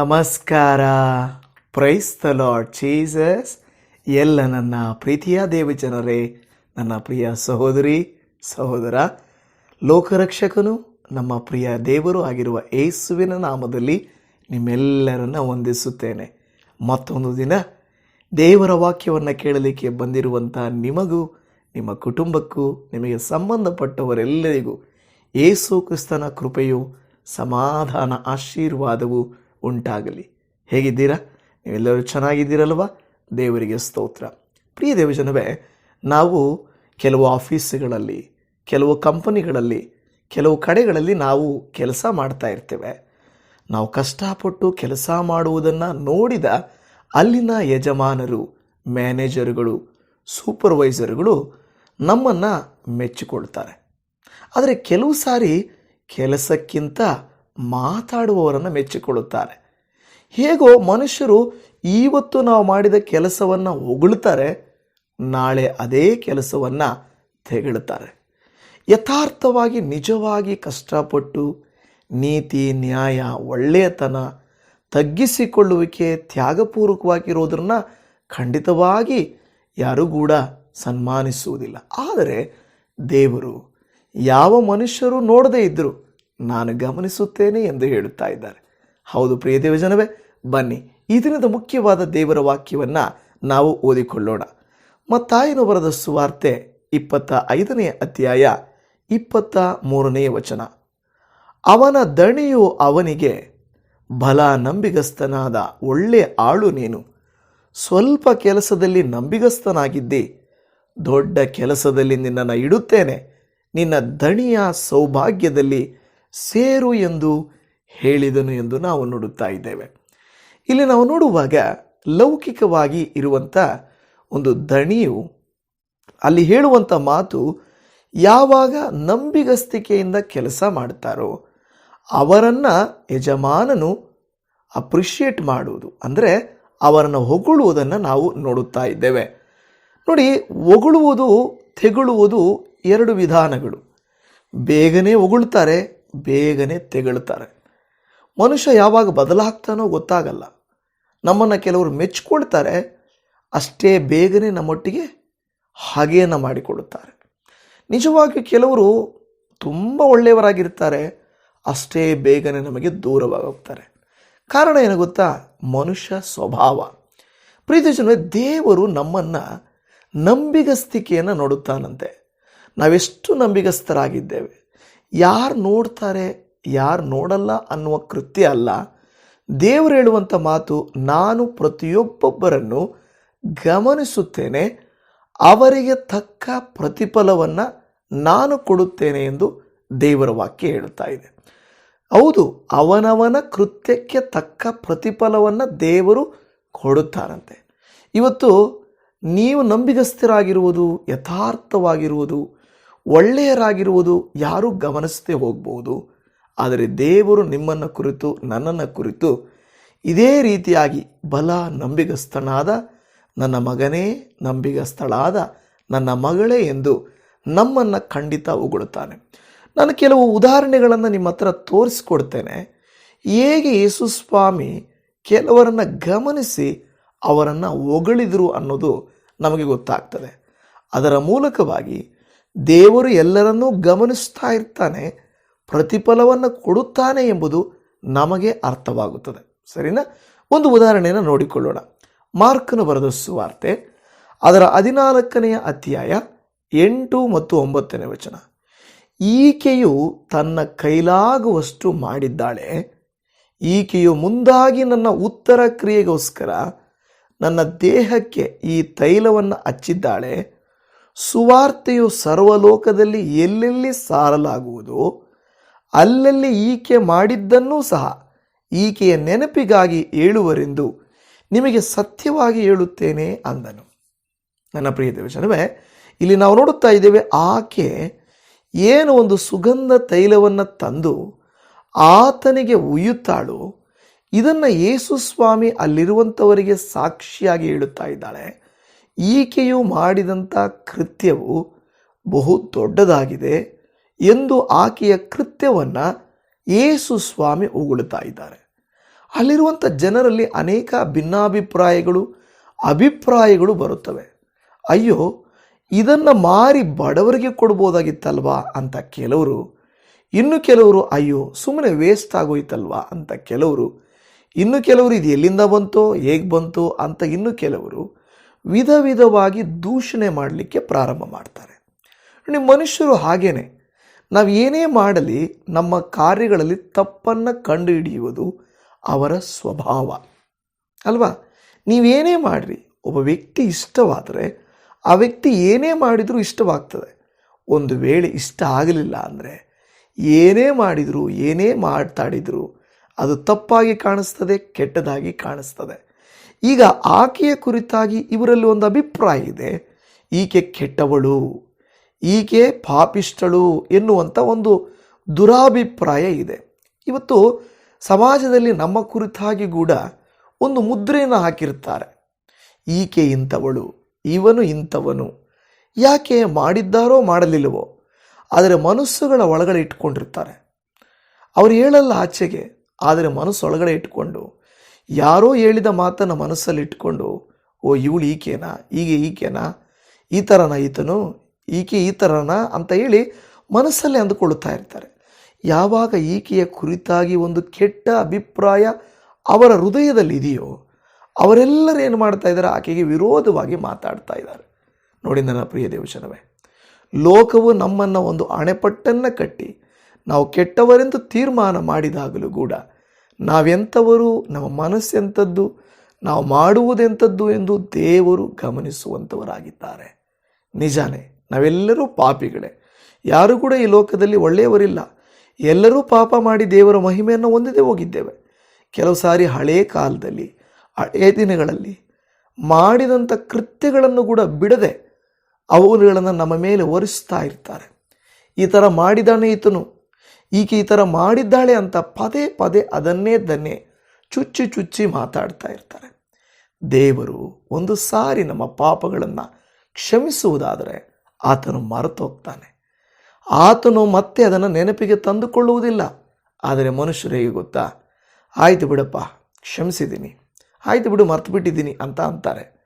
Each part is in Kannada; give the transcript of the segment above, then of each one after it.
ನಮಸ್ಕಾರ. ಪ್ರೈಸ್ ದ ಲಾರ್ಡ್ ಚೀಸಸ್ ಎಲ್ಲ ನನ್ನ ಪ್ರೀತಿಯ ದೇವಜನರೇ, ನನ್ನ ಪ್ರಿಯ ಸಹೋದರಿ, ಸಹೋದರ, ಲೋಕರಕ್ಷಕನು, ನಮ್ಮ ಪ್ರಿಯ ದೇವರು ಆಗಿರುವ ಏಸುವಿನ ನಾಮದಲ್ಲಿ ನಿಮ್ಮೆಲ್ಲರನ್ನ ವಂದಿಸುತ್ತೇನೆ. ಮತ್ತೊಂದು ದಿನ ದೇವರ ವಾಕ್ಯವನ್ನು ಕೇಳಲಿಕ್ಕೆ ಬಂದಿರುವಂಥ ನಿಮಗೂ, ನಿಮ್ಮ ಕುಟುಂಬಕ್ಕೂ, ನಿಮಗೆ ಸಂಬಂಧಪಟ್ಟವರೆಲ್ಲರಿಗೂ ಏಸು ಕ್ರಿಸ್ತನ ಕೃಪೆಯು, ಸಮಾಧಾನ, ಆಶೀರ್ವಾದವು ಉಂಟಾಗಲಿ. ಹೇಗಿದ್ದೀರಾ? ನೀವೆಲ್ಲರೂ ಚೆನ್ನಾಗಿದ್ದೀರಲ್ವ? ದೇವರಿಗೆ ಸ್ತೋತ್ರ. ಪ್ರಿಯ ದೇವಜನವೇ, ನಾವು ಕೆಲವು ಆಫೀಸ್ಗಳಲ್ಲಿ, ಕೆಲವು ಕಂಪನಿಗಳಲ್ಲಿ, ಕೆಲವು ಕಡೆಗಳಲ್ಲಿ ನಾವು ಕೆಲಸ ಮಾಡ್ತಾ ಇರ್ತೇವೆ. ನಾವು ಕಷ್ಟಪಟ್ಟು ಕೆಲಸ ಮಾಡುವುದನ್ನು ನೋಡಿದ ಅಲ್ಲಿನ ಯಜಮಾನರು, ಮ್ಯಾನೇಜರ್ಗಳು, ಸೂಪರ್ವೈಸರ್ಗಳು ನಮ್ಮನ್ನು ಮೆಚ್ಚಿಕೊಳ್ತಾರೆ. ಆದರೆ ಕೆಲವು ಸಾರಿ ಕೆಲಸಕ್ಕಿಂತ ಮಾತಾಡುವವರನ್ನು ಮೆಚ್ಚಿಕೊಳ್ಳುತ್ತಾರೆ. ಹೇಗೋ ಮನುಷ್ಯರು ಇವತ್ತು ನಾವು ಮಾಡಿದ ಕೆಲಸವನ್ನು ಹೊಗಳುತ್ತಾರೆ ನಾಳೆ ಅದೇ ಕೆಲಸವನ್ನು ತೆಗಳುತ್ತಾರೆ ಯಥಾರ್ಥವಾಗಿ, ನಿಜವಾಗಿ ಕಷ್ಟಪಟ್ಟು ನೀತಿ, ನ್ಯಾಯ, ಒಳ್ಳೆಯತನ, ತಗ್ಗಿಸಿಕೊಳ್ಳುವಿಕೆ, ತ್ಯಾಗಪೂರ್ವಕವಾಗಿರೋದ್ರನ್ನ ಖಂಡಿತವಾಗಿ ಯಾರೂ ಕೂಡ ಸನ್ಮಾನಿಸುವುದಿಲ್ಲ. ಆದರೆ ದೇವರು ಯಾವ ಮನುಷ್ಯರು ನೋಡದೇ ಇದ್ದರು ನಾನು ಗಮನಿಸುತ್ತೇನೆ ಎಂದು ಹೇಳುತ್ತಾ ಇದ್ದಾರೆ. ಹೌದು ಪ್ರಿಯ ದೇವಜನವೇ, ಬನ್ನಿ, ಈ ದಿನದ ಮುಖ್ಯವಾದ ದೇವರ ವಾಕ್ಯವನ್ನು ನಾವು ಓದಿಕೊಳ್ಳೋಣ. ಮತ್ತಾಯನು ಬರೆದ ಸುವಾರ್ತೆ ಇಪ್ಪತ್ತ ಐದನೆಯ ಅಧ್ಯಾಯ, ಇಪ್ಪತ್ತ ಮೂರನೆಯ ವಚನ. ಅವನ ದಣಿಯು ಅವನಿಗೆ, ಬಲ ನಂಬಿಗಸ್ತನಾದ ಒಳ್ಳೆ ಆಳು ನೀನು. ಸ್ವಲ್ಪ ಕೆಲಸದಲ್ಲಿ ನಂಬಿಗಸ್ತನಾಗಿದ್ದಿ, ದೊಡ್ಡ ಕೆಲಸದಲ್ಲಿ ನಿನ್ನನ್ನು ಇಡುತ್ತೇನೆ. ನಿನ್ನ ದಣಿಯ ಸೌಭಾಗ್ಯದಲ್ಲಿ ಸೇರು ಎಂದು ಹೇಳಿದನು ಎಂದು ನಾವು ನೋಡುತ್ತಾ ಇದ್ದೇವೆ. ಇಲ್ಲಿ ನಾವು ನೋಡುವಾಗ ಲೌಕಿಕವಾಗಿ ಇರುವಂಥ ಒಂದು ದಣಿಯು ಅಲ್ಲಿ ಹೇಳುವಂಥ ಮಾತು ಯಾವಾಗ ನಂಬಿಗಸ್ತಿಕೆಯಿಂದ ಕೆಲಸ ಮಾಡ್ತಾರೋ ಅವರನ್ನು ಯಜಮಾನನು ಅಪ್ರಿಷಿಯೇಟ್ ಮಾಡುವುದು. ಅಂದರೆ ಅವರನ್ನು ಹೊಗಳುವುದನ್ನು ನಾವು ನೋಡುತ್ತಾ ಇದ್ದೇವೆ. ನೋಡಿ, ಹೊಗಳುವುದು, ತೆಗಳುವುದು ಎರಡು ವಿಧಾನಗಳು. ಬೇಗನೆ ಹೊಗಳ್ತಾರೆ ಬೇಗನೆ ತೆಗಳ್ತಾರೆ. ಮನುಷ್ಯ ಯಾವಾಗ ಬದಲಾಗ್ತಾನೋ ಗೊತ್ತಾಗಲ್ಲ. ನಮ್ಮನ್ನು ಕೆಲವರು ಮೆಚ್ಚಿಕೊಳ್ತಾರೆ ಅಷ್ಟೇ ಬೇಗನೆ ನಮ್ಮೊಟ್ಟಿಗೆ ಹಾಗೆಯನ್ನು ಮಾಡಿಕೊಡುತ್ತಾರೆ ನಿಜವಾಗಿ ಕೆಲವರು ತುಂಬ ಒಳ್ಳೆಯವರಾಗಿರ್ತಾರೆ, ಅಷ್ಟೇ ಬೇಗನೆ ನಮಗೆ ದೂರವಾಗೋಗ್ತಾರೆ ಕಾರಣ ಏನು ಗೊತ್ತಾ? ಮನುಷ್ಯ ಸ್ವಭಾವ. ಪ್ರೀತಿ ಜನ ದೇವರು ನಮ್ಮನ್ನು ನಂಬಿಗಸ್ತಿಕೆಯನ್ನು ನೋಡುತ್ತಾನಂತೆ. ನಾವೆಷ್ಟು ನಂಬಿಗಸ್ತರಾಗಿದ್ದೇವೆ ಯಾರು ನೋಡ್ತಾರೆ, ಯಾರು ನೋಡಲ್ಲ ಅನ್ನುವ ಕೃತ್ಯ ಅಲ್ಲ. ದೇವರು ಹೇಳುವಂಥ ಮಾತು ನಾನು ಪ್ರತಿಯೊಬ್ಬೊಬ್ಬರನ್ನು ಗಮನಿಸುತ್ತೇನೆ, ಅವರಿಗೆ ತಕ್ಕ ಪ್ರತಿಫಲವನ್ನು ನಾನು ಕೊಡುತ್ತೇನೆ ಎಂದು ದೇವರ ವಾಕ್ಯ ಹೇಳುತ್ತಾ ಇದೆ. ಹೌದು, ಅವನವನ ಕೃತ್ಯಕ್ಕೆ ತಕ್ಕ ಪ್ರತಿಫಲವನ್ನು ದೇವರು ಕೊಡುತ್ತಾರಂತೆ. ಇವತ್ತು ನೀವು ನಂಬಿಗಸ್ಥರಾಗಿರುವುದು, ಯಥಾರ್ಥವಾಗಿರುವುದು ಒಳ್ಳೆಯರಾಗಿರುವುದು ಯಾರೂ ಗಮನಿಸದೆ ಹೋಗ್ಬೋದು. ಆದರೆ ದೇವರು ನಿಮ್ಮನ್ನು ಕುರಿತು ನನ್ನನ್ನು ಕುರಿತು ಇದೇ ರೀತಿಯಾಗಿ ಬಲ ನಂಬಿಗಸ್ತನಾದ, ನನ್ನ ಮಗನೇ ನಂಬಿಗಸ್ತಳಾದ ನನ್ನ ಮಗಳೇ ಎಂದು ನಮ್ಮನ್ನು ಖಂಡಿತ ಉಗುಳುತ್ತಾನೆ. ನಾನು ಕೆಲವು ಉದಾಹರಣೆಗಳನ್ನು ನಿಮ್ಮ ಹತ್ರ ತೋರಿಸ್ಕೊಡ್ತೇನೆ. ಹೇಗೆ ಯೇಸು ಸ್ವಾಮಿ ಕೆಲವರನ್ನು ಗಮನಿಸಿ ಅವರನ್ನು ಹೊಗಳಿದರು ಅನ್ನೋದು ನಮಗೆ ಗೊತ್ತಾಗ್ತದೆ. ಅದರ ಮೂಲಕವಾಗಿ ದೇವರು ಎಲ್ಲರನ್ನೂ ಗಮನಿಸ್ತಾ ಇರ್ತಾನೆ, ಪ್ರತಿಫಲವನ್ನು ಕೊಡುತ್ತಾನೆ ಎಂಬುದು ನಮಗೆ ಅರ್ಥವಾಗುತ್ತದೆ. ಸರಿನಾ? ಒಂದು ಉದಾಹರಣೆಯನ್ನು ನೋಡಿಕೊಳ್ಳೋಣ. ಮಾರ್ಕನು ಬರೆದ ಸುವಾರ್ತೆ, ಅದರ ಹದಿನಾಲ್ಕನೆಯ ಅಧ್ಯಾಯ ಎಂಟು ಮತ್ತು ಒಂಬತ್ತನೇ ವಚನ. ಈಕೆಯು ತನ್ನ ಕೈಲಾಗುವಷ್ಟು ಮಾಡಿದ್ದಾಳೆ, ಈಕೆಯು ಮುಂದಾಗಿ ನನ್ನ ಉತ್ತರ ಕ್ರಿಯೆಗೋಸ್ಕರ ನನ್ನ ದೇಹಕ್ಕೆ ಈ ತೈಲವನ್ನು ಹಚ್ಚಿದ್ದಾಳೆ ಸುವಾರ್ತೆಯು ಸರ್ವಲೋಕದಲ್ಲಿ ಎಲ್ಲೆಲ್ಲಿ ಸಾರಲಾಗುವುದು, ಅಲ್ಲಲ್ಲಿ ಈಕೆ ಮಾಡಿದ್ದನ್ನೂ ಸಹ ಈಕೆಯ ನೆನಪಿಗಾಗಿ ಹೇಳುವರೆಂದು ನಿಮಗೆ ಸತ್ಯವಾಗಿ ಹೇಳುತ್ತೇನೆ ಅಂದನು. ನನ್ನ ಪ್ರಿಯ ದೇವಜನವೇ, ಇಲ್ಲಿ ನಾವು ನೋಡುತ್ತಾ ಇದ್ದೇವೆ, ಆಕೆ ಏನು ಒಂದು ಸುಗಂಧ ತೈಲವನ್ನು ತಂದು ಆತನಿಗೆ ಉಯ್ಯುತ್ತಾಳು, ಇದನ್ನು ಯೇಸು ಸ್ವಾಮಿ ಅಲ್ಲಿರುವಂಥವರಿಗೆ ಸಾಕ್ಷಿಯಾಗಿ ಹೇಳುತ್ತಾ ಇದ್ದಾಳೆ. ಈಕೆಯು ಮಾಡಿದಂಥ ಕೃತ್ಯವು ಬಹು ದೊಡ್ಡದಾಗಿದೆ ಎಂದು ಆಕೆಯ ಕೃತ್ಯವನ್ನು ಯೇಸು ಸ್ವಾಮಿ ಉಗುಳುತ್ತಾ ಇದ್ದಾರೆ. ಅಲ್ಲಿರುವಂಥ ಜನರಲ್ಲಿ ಅನೇಕ ಭಿನ್ನಾಭಿಪ್ರಾಯಗಳು, ಅಭಿಪ್ರಾಯಗಳು ಬರುತ್ತವೆ. ಅಯ್ಯೋ, ಇದನ್ನು ಮಾರಿ ಬಡವರಿಗೆ ಕೊಡ್ಬೋದಾಗಿತ್ತಲ್ವಾ ಅಂತ ಕೆಲವರು, ಇನ್ನು ಕೆಲವರು ಅಯ್ಯೋ ಸುಮ್ಮನೆ ವೇಸ್ಟ್ ಆಗೋಯ್ತಲ್ವಾ ಅಂತ ಕೆಲವರು, ಇನ್ನು ಕೆಲವರು ಇದು ಎಲ್ಲಿಂದ ಬಂತೋ, ಹೇಗೆ ಬಂತು ಅಂತ ಇನ್ನು ಕೆಲವರು ವಿಧ ವಿಧವಾಗಿ ದೂಷಣೆ ಮಾಡಲಿಕ್ಕೆ ಪ್ರಾರಂಭ ಮಾಡ್ತಾರೆ. ನೋಡಿ, ಮನುಷ್ಯರು ಹಾಗೇನೆ. ನಾವು ಏನೇ ಮಾಡಲಿ, ನಮ್ಮ ಕಾರ್ಯಗಳಲ್ಲಿ ತಪ್ಪನ್ನು ಕಂಡುಹಿಡಿಯುವುದು ಅವರ ಸ್ವಭಾವ. ಅಲ್ವಾ? ನೀವೇನೇ ಮಾಡಿರಿ, ಒಬ್ಬ ವ್ಯಕ್ತಿ ಇಷ್ಟವಾದರೆ, ಆ ವ್ಯಕ್ತಿ ಏನೇ ಮಾಡಿದರೂ ಇಷ್ಟವಾಗ್ತದೆ. ಒಂದು ವೇಳೆ ಇಷ್ಟ ಆಗಲಿಲ್ಲ ಅಂದರೆ, ಏನೇ ಮಾಡಿದರೂ, ಏನೇ ಮಾತಾಡಿದರೂ ಅದು ತಪ್ಪಾಗಿ ಕಾಣಿಸ್ತದೆ, ಕೆಟ್ಟದಾಗಿ ಕಾಣಿಸ್ತದೆ. ಈಗ ಆಕೆಯ ಕುರಿತಾಗಿ ಇವರಲ್ಲಿ ಒಂದು ಅಭಿಪ್ರಾಯ ಇದೆ. ಈಕೆ ಕೆಟ್ಟವಳು, ಈಕೆ ಪಾಪಿಷ್ಟಳು ಎನ್ನುವಂಥ ಒಂದು ದುರಾಭಿಪ್ರಾಯ ಇದೆ. ಇವತ್ತು ಸಮಾಜದಲ್ಲಿ ನಮ್ಮ ಕುರಿತಾಗಿ ಕೂಡ ಒಂದು ಮುದ್ರೆಯನ್ನು ಹಾಕಿರ್ತಾರೆ. ಈಕೆ ಇಂಥವಳು, ಇವನು ಇಂಥವನು, ಯಾಕೆ ಮಾಡಿದ್ದಾರೋ ಮಾಡಲಿಲ್ಲವೋ, ಆದರೆ ಮನಸ್ಸುಗಳ ಒಳಗಡೆ ಇಟ್ಕೊಂಡಿರ್ತಾರೆ. ಅವ್ರು ಹೇಳಲ್ಲ ಆಚೆಗೆ, ಆದರೆ ಮನಸ್ಸೊಳಗಡೆ ಇಟ್ಕೊಂಡು ಯಾರೋ ಹೇಳಿದ ಮಾತನ್ನು ಮನಸ್ಸಲ್ಲಿ ಇಟ್ಕೊಂಡು, ಓ, ಇವಳು ಈಕೆನಾ? ಹೀಗೆ ಈಕೆನಾ? ಈ ಥರನ ಈತನು? ಈಕೆ ಈ ಥರನ ಅಂತ ಹೇಳಿ ಮನಸ್ಸಲ್ಲೇ ಅಂದುಕೊಳ್ಳುತ್ತಾ ಇರ್ತಾರೆ. ಯಾವಾಗ ಈಕೆಯ ಕುರಿತಾಗಿ ಒಂದು ಕೆಟ್ಟ ಅಭಿಪ್ರಾಯ ಅವರ ಹೃದಯದಲ್ಲಿ ಇದೆಯೋ, ಅವರೆಲ್ಲರೂ ಏನು ಮಾಡ್ತಾ ಇದ್ದಾರೆ? ಆಕೆಗೆ ವಿರೋಧವಾಗಿ ಮಾತಾಡ್ತಾ ಇದ್ದಾರೆ. ನೋಡಿ ನನ್ನ ಪ್ರಿಯ ದೇವಚನವೇ ಲೋಕವು ನಮ್ಮನ್ನು ಒಂದು ಅಣೆಪಟ್ಟನ್ನು ಕಟ್ಟಿ, ನಾವು ಕೆಟ್ಟವರೆಂದು ತೀರ್ಮಾನ ಮಾಡಿದಾಗಲೂ ಕೂಡ ನಾವೆಂಥವರು, ನಮ್ಮ ಮನಸ್ಸೆಂಥದ್ದು ನಾವು ಮಾಡುವುದೆಂಥದ್ದು ಎಂದು ದೇವರು ಗಮನಿಸುವಂಥವರಾಗಿದ್ದಾರೆ. ನಿಜಾನೇ, ನಾವೆಲ್ಲರೂ ಪಾಪಿಗಳೇ. ಯಾರು ಕೂಡ ಈ ಲೋಕದಲ್ಲಿ ಒಳ್ಳೆಯವರಿಲ್ಲ. ಎಲ್ಲರೂ ಪಾಪ ಮಾಡಿ ದೇವರ ಮಹಿಮೆಯನ್ನು ಹೊಂದಿದೆ ಹೋಗಿದ್ದೇವೆ. ಕೆಲವು ಸಾರಿ ಹಳೆಯ ಕಾಲದಲ್ಲಿ ಹಳೆಯ ದಿನಗಳಲ್ಲಿ ಮಾಡಿದಂಥ ಕೃತ್ಯಗಳನ್ನು ಕೂಡ ಬಿಡದೆ ಅವುಗಳನ್ನು ನಮ್ಮ ಮೇಲೆ ಒರೆಸ್ತಾ ಇರ್ತಾರೆ. ಈ ಥರ ಮಾಡಿದಾನೆ ಈತನು. ಈಕೆ ಈ ಥರ ಮಾಡಿದ್ದಾಳೆ ಅಂತ ಪದೇ ಪದೇ ಅದನ್ನೇ ದನ್ನೇ ಚುಚ್ಚಿ ಚುಚ್ಚಿ ಮಾತಾಡ್ತಾ ಇರ್ತಾರೆ. ದೇವರು ಒಂದು ಸಾರಿ ನಮ್ಮ ಪಾಪಗಳನ್ನು ಕ್ಷಮಿಸುವುದಾದರೆ ಆತನು ಮರೆತೋಗ್ತಾನೆ. ಆತನು ಮತ್ತೆ ಅದನ್ನು ನೆನಪಿಗೆ ತಂದುಕೊಳ್ಳುವುದಿಲ್ಲ. ಆದರೆ ಮನುಷ್ಯರು ಹೇಗೆ ಗೊತ್ತಾ? ಆಯಿತು ಬಿಡಪ್ಪ, ಕ್ಷಮಿಸಿದ್ದೀನಿ. ಆಯಿತು ಬಿಡು, ಮರ್ತು ಬಿಟ್ಟಿದ್ದೀನಿ ಅಂತ ಅಂತಾರೆ.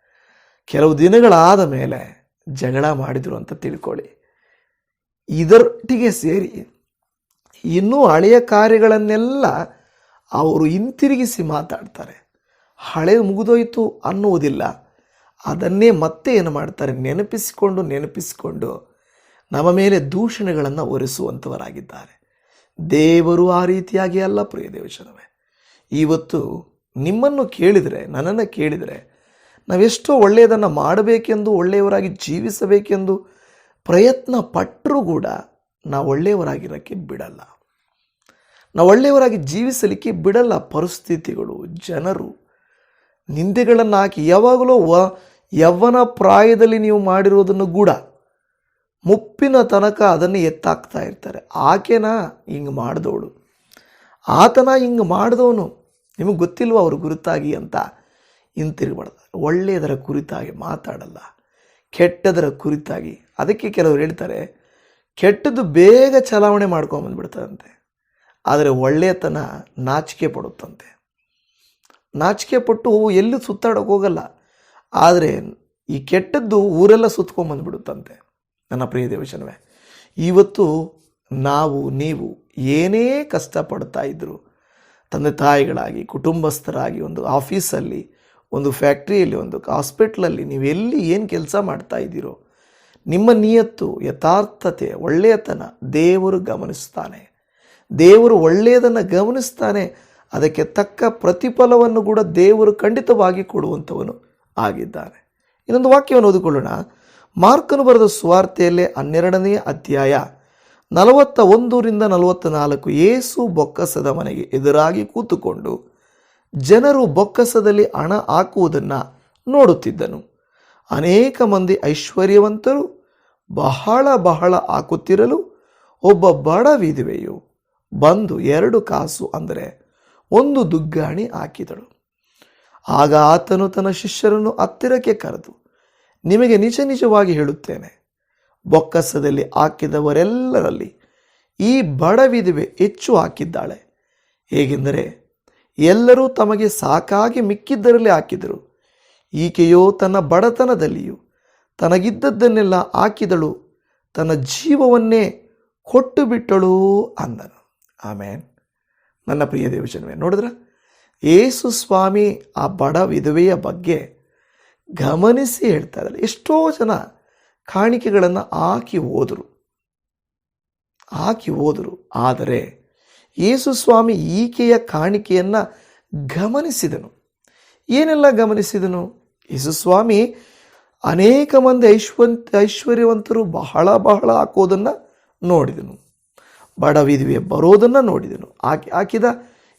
ಕೆಲವು ದಿನಗಳಾದ ಮೇಲೆ ಜಗಳ ಮಾಡಿದರು ಅಂತ ತಿಳ್ಕೊಳ್ಳಿ. ಇದರೊಟ್ಟಿಗೆ ಸೇರಿ ಇನ್ನೂ ಹಳೆಯ ಕಾರ್ಯಗಳನ್ನೆಲ್ಲ ಅವರು ಹಿಂತಿರುಗಿಸಿ ಮಾತಾಡ್ತಾರೆ. ಹಳೆ ಮುಗಿದೋಯ್ತು ಅನ್ನುವುದಿಲ್ಲ. ಅದನ್ನೇ ಮತ್ತೆ ಏನು ಮಾಡ್ತಾರೆ? ನೆನಪಿಸಿಕೊಂಡು ನೆನಪಿಸಿಕೊಂಡು ನಮ್ಮ ಮೇಲೆ ದೂಷಣೆಗಳನ್ನು ಒರೆಸುವಂಥವರಾಗಿದ್ದಾರೆ ದೇವರು ಆ ರೀತಿಯಾಗಿ ಅಲ್ಲ ಪ್ರಿಯ ದೇವಶನವೇ ಇವತ್ತು ನಿಮ್ಮನ್ನು ಕೇಳಿದರೆ, ನನ್ನನ್ನು ಕೇಳಿದರೆ ನಾವೆಷ್ಟೋ ಒಳ್ಳೆಯದನ್ನು ಮಾಡಬೇಕೆಂದು, ಒಳ್ಳೆಯವರಾಗಿ ಜೀವಿಸಬೇಕೆಂದು ಪ್ರಯತ್ನ ಪಟ್ಟರೂ ಕೂಡ ನಾವು ಒಳ್ಳೆಯವರಾಗಿರೋಕ್ಕೆ ಬಿಡಲ್ಲ. ನಾವು ಒಳ್ಳೆಯವರಾಗಿ ಜೀವಿಸಲಿಕ್ಕೆ ಬಿಡಲ್ಲ ಪರಿಸ್ಥಿತಿಗಳು, ಜನರು. ನಿಂದೆಗಳನ್ನು ಹಾಕಿ ಯಾವಾಗಲೂ ವ ಯವ್ವನ ಪ್ರಾಯದಲ್ಲಿ ನೀವು ಮಾಡಿರೋದನ್ನು ಕೂಡ ಮುಪ್ಪಿನ ತನಕ ಅದನ್ನು ಎತ್ತಾಕ್ತಾ ಇರ್ತಾರೆ. ಆಕೆನ ಹಿಂಗೆ ಮಾಡಿದವಳು? ಆತನ ಹಿಂಗೆ ಮಾಡಿದವನು? ನಿಮಗೆ ಗೊತ್ತಿಲ್ವ ಅವ್ರ ಗುರುತಾಗಿ ಅಂತ? ಹಿಂತಿರುಗಬಾರ್ದು ಒಳ್ಳೆಯದರ ಕುರಿತಾಗಿ ಮಾತಾಡಲ್ಲ. ಕೆಟ್ಟದರ ಕುರಿತಾಗಿ. ಅದಕ್ಕೆ ಕೆಲವರು ಹೇಳ್ತಾರೆ, ಕೆಟ್ಟದ್ದು ಬೇಗ ಚಲಾವಣೆ ಮಾಡ್ಕೊಂಬಂದ್ಬಿಡ್ತದಂತೆ. ಆದರೆ ಒಳ್ಳೆಯತನ ನಾಚಿಕೆ ಪಡುತ್ತಂತೆ. ನಾಚಿಕೆ ಪಟ್ಟು ಎಲ್ಲೂ ಸುತ್ತಾಡೋಕೆ ಹೋಗಲ್ಲ. ಆದರೆ ಈ ಕೆಟ್ಟದ್ದು ಊರೆಲ್ಲ ಸುತ್ಕೊಂಬಂದುಬಿಡುತ್ತಂತೆ ನನ್ನ ಪ್ರಿಯ ದೇವಶನವೇ ಇವತ್ತು ನಾವು, ನೀವು ಏನೇ ಕಷ್ಟಪಡ್ತಾ ಇದ್ದರು ತಂದೆ ತಾಯಿಗಳಾಗಿ, ಕುಟುಂಬಸ್ಥರಾಗಿ, ಒಂದು ಆಫೀಸಲ್ಲಿ, ಒಂದು ಫ್ಯಾಕ್ಟ್ರಿಯಲ್ಲಿ, ಒಂದು ಹಾಸ್ಪಿಟ್ಲಲ್ಲಿ, ನೀವು ಎಲ್ಲಿ ಏನು ಕೆಲಸ ಮಾಡ್ತಾ ಇದ್ದೀರೋ, ನಿಮ್ಮ ನಿಯತ್ತು, ಯಥಾರ್ಥತೆ, ಒಳ್ಳೆಯತನ ದೇವರು ಗಮನಿಸ್ತಾನೆ. ದೇವರು ಒಳ್ಳೆಯದನ್ನು ಗಮನಿಸ್ತಾನೆ. ಅದಕ್ಕೆ ತಕ್ಕ ಪ್ರತಿಫಲವನ್ನು ಕೂಡ ದೇವರು ಖಂಡಿತವಾಗಿ ಕೊಡುವಂಥವನು ಆಗಿದ್ದಾನೆ. ಇನ್ನೊಂದು ವಾಕ್ಯವನ್ನು ಓದಿಕೊಳ್ಳೋಣ. ಮಾರ್ಕನು ಬರೆದ ಸುವಾರ್ತೆಯಲ್ಲೇ ಹನ್ನೆರಡನೇ ಅಧ್ಯಾಯ ನಲವತ್ತ ಒಂದರಿಂದ ನಲವತ್ತ ನಾಲ್ಕು ಏಸು ಬೊಕ್ಕಸದ ಮನೆಗೆ ಎದುರಾಗಿ ಕೂತುಕೊಂಡು ಜನರು ಬೊಕ್ಕಸದಲ್ಲಿ ಹಣ ಹಾಕುವುದನ್ನು ನೋಡುತ್ತಿದ್ದನು. ಅನೇಕ ಮಂದಿ ಐಶ್ವರ್ಯವಂತರು ಬಹಳ ಬಹಳ ಹಾಕುತ್ತಿರಲು ಒಬ್ಬ ಬಡ ವಿಧವೆಯು ಬಂದು ಎರಡು ಕಾಸು ಅಂದರೆ ಒಂದು ದುಗ್ಗಾಣಿ ಹಾಕಿದಳು. ಆಗ ಆತನು ತನ್ನ ಶಿಷ್ಯರನ್ನು ಹತ್ತಿರಕ್ಕೆ ಕರೆದು, ನಿಮಗೆ ನಿಜ ನಿಜವಾಗಿ ಹೇಳುತ್ತೇನೆ, ಬೊಕ್ಕಸದಲ್ಲಿ ಹಾಕಿದವರೆಲ್ಲರಲ್ಲಿ ಈ ಬಡ ಹೆಚ್ಚು ಹಾಕಿದ್ದಾಳೆ. ಹೇಗೆಂದರೆ ಎಲ್ಲರೂ ತಮಗೆ ಸಾಕಾಗಿ ಮಿಕ್ಕಿದ್ದರಲ್ಲಿ ಹಾಕಿದರು. ಈಕೆಯೋ ತನ್ನ ಬಡತನದಲ್ಲಿಯೂ ತನಗಿದ್ದದ್ದನ್ನೆಲ್ಲ ಹಾಕಿದಳು. ತನ್ನ ಜೀವವನ್ನೇ ಕೊಟ್ಟು ಬಿಟ್ಟಳು ಅಂದನು. ಆಮೇನ್. ನನ್ನ ಪ್ರಿಯ ದೇವಜನವೇ, ನೋಡಿದ್ರ? ಏಸು ಸ್ವಾಮಿ ಆ ಬಡ ವಿಧವೆಯ ಬಗ್ಗೆ ಗಮನಿಸಿ ಹೇಳ್ತಾ ಇದ್ದಾರೆ. ಎಷ್ಟೋ ಜನ ಕಾಣಿಕೆಗಳನ್ನು ಹಾಕಿ ಹೋದರು. ಹಾಕಿ ಹೋದರು. ಆದರೆ ಯೇಸು ಸ್ವಾಮಿ ಈಕೆಯ ಕಾಣಿಕೆಯನ್ನು ಗಮನಿಸಿದನು. ಏನೆಲ್ಲ ಗಮನಿಸಿದನು? ಯೇಸು ಸ್ವಾಮಿ ಅನೇಕ ಮಂದಿ ಐಶ್ವಂತ ಐಶ್ವರ್ಯವಂತರು ಬಹಳ ಬಹಳ ಹಾಕೋದನ್ನು ನೋಡಿದನು. ಬಡ ವಿಧವೆ ಬರೋದನ್ನು ನೋಡಿದನು. ಆಕೆ ಹಾಕಿದ